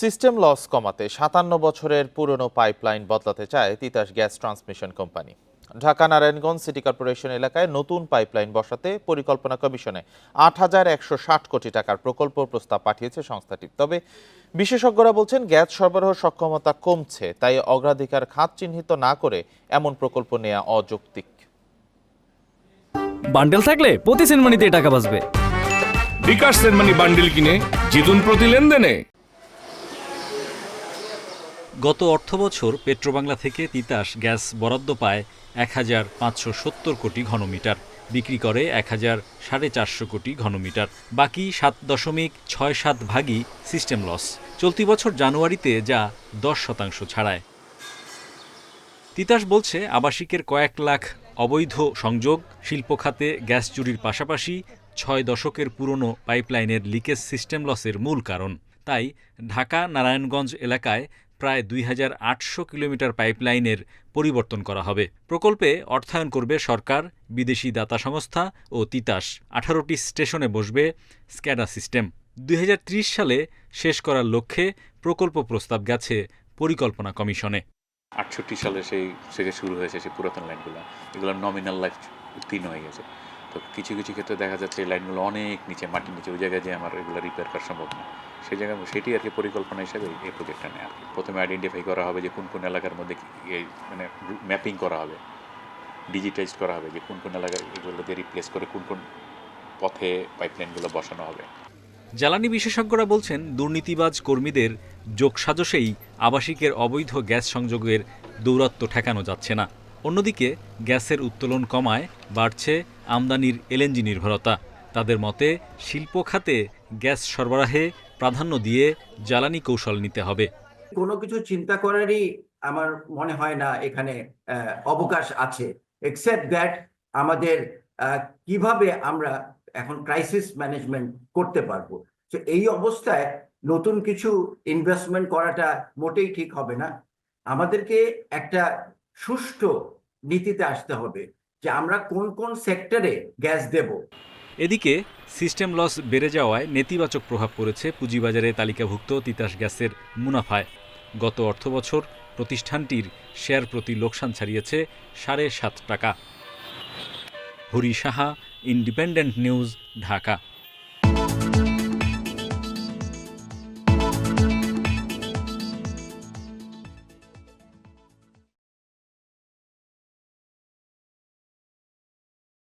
System loss কমাতে সাতান্ন বছরের পুরনো পাইপলাইন বদলাতে চায় Titas gas transmission company. Dhaka Narayanganj city corporation এলাকায় নতুন পাইপলাইন বসাতে পরিকল্পনা কমিশনে আট হাজার একশো ষাট কোটি টাকার প্রকল্প প্রস্তাব পাঠিয়েছে সংস্থাটি। তবে বিশেষজ্ঞরা বলছেন গ্যাস সরবরাহ সক্ষমতা কমছে তাই অগ্রাধিকার খাত চিহ্নিত না করে এমন প্রকল্প নেওয়া অযৌক্তিক। বান্ডেল থাকলে প্রতি সেনমানিতে টাকা বাঁচবে। বিকাশ সেনমানি বান্ডিল কিনে জিতুন প্রতি লেনদেনে। গত অর্থবছর পেট্রোবাংলা থেকে তিতাস গ্যাস বরাদ্দ পায় এক হাজার পাঁচশো সত্তর কোটি ঘনমিটার, বিক্রি করে এক হাজার সাড়ে চারশো কোটি ঘনমিটার, বাকি সাত দশমিক ছয় সাত ভাগই সিস্টেম লস। চলতি বছর জানুয়ারিতে যা দশ শতাংশ ছাড়ায়। তিতাস বলছে, আবাসিকের কয়েক লাখ অবৈধ সংযোগ, শিল্প খাতে গ্যাস চুরির পাশাপাশি ছয় দশকের পুরনো পাইপলাইনের লিকেজ সিস্টেম লসের মূল কারণ। তাই ঢাকা নারায়ণগঞ্জ এলাকায় প্রায় দুই হাজার আটশো কিলোমিটার পাইপলাইনের পরিবর্তন করা হবে। প্রকল্পে অর্থায়ন করবে সরকার, বিদেশি দাতা সংস্থা ও তিতাস। আঠারোটি স্টেশনে বসবে স্ক্যাডা সিস্টেম। দুই হাজার ত্রিশ সালে শেষ করার লক্ষ্যে প্রকল্প প্রস্তাব গেছে পরিকল্পনা কমিশনে। আটষট্টি সালে সেই থেকে শুরু হয়েছে, সেই পুরাতন লাইনগুলো। এগুলো নমিনাল লাইফ উত্তীর্ণ হয়ে গেছে। তো কিছু কিছু ক্ষেত্রে দেখা যাচ্ছে এই লাইনগুলো অনেক নিচে, মাটির নিচে, ওই জায়গায় যে আমার এগুলো রিপেয়ার করা সম্ভব না। সেই জায়গায় সেটি আর কি পরিকল্পনা হিসাবে এই প্রজেক্টটা নেওয়া প্রথমে আইডেন্টিফাই করা হবে যে কোন কোন এলাকার মধ্যে মানে ম্যাপিং করা হবে ডিজিটাইজ করা হবে যে কোন কোন এলাকায় এগুলো দিয়ে রিপ্লেস করে কোন কোন পথে পাইপলাইনগুলো বসানো হবে। জ্বালানি বিশেষজ্ঞরা বলছেন, দুর্নীতিবাজ কর্মীদের যোগসাজশেই আবাসিকের অবৈধ গ্যাস সংযোগের দৌরাত্ম্য ঠেকানো যাচ্ছে না। অন্যদিকে গ্যাসের উত্তোলন কমায়, বাড়ছে আমদানির এলএনজি নির্ভরতা। তাদের মতে, শিল্প খাতে গ্যাস সরবরাহে প্রাধান্য দিয়ে জ্বালানি কৌশল নিতে হবে। কোনো কিছু চিন্তা করারই আমার মনে হয় না এখানে অবকাশ আছে। এক্সেপ্ট দ্যাট আমাদের কীভাবে আমরা এখন ক্রাইসিস ম্যানেজমেন্ট করতে পারব। তো এই অবস্থায় নতুন কিছু ইনভেস্টমেন্ট করাটা মোটেই ঠিক হবে না। আমাদেরকে একটা সুষ্ঠু নীতিতে আসতে হবে। যে আমরা কোন কোন সেক্টরে গ্যাস দেব। এদিকে সিস্টেম লস বেড়ে যাওয়ায় নেতিবাচক প্রভাব পড়েছে পুঁজিবাজারে তালিকাভুক্ত তিতাস গ্যাসের মুনাফায়। গত অর্থ বছর প্রতিষ্ঠানটির শেয়ার প্রতি লোকসান ছাড়িয়েছে সাড়ে সাত টাকা। Hari Saha, independent news, Dhaka.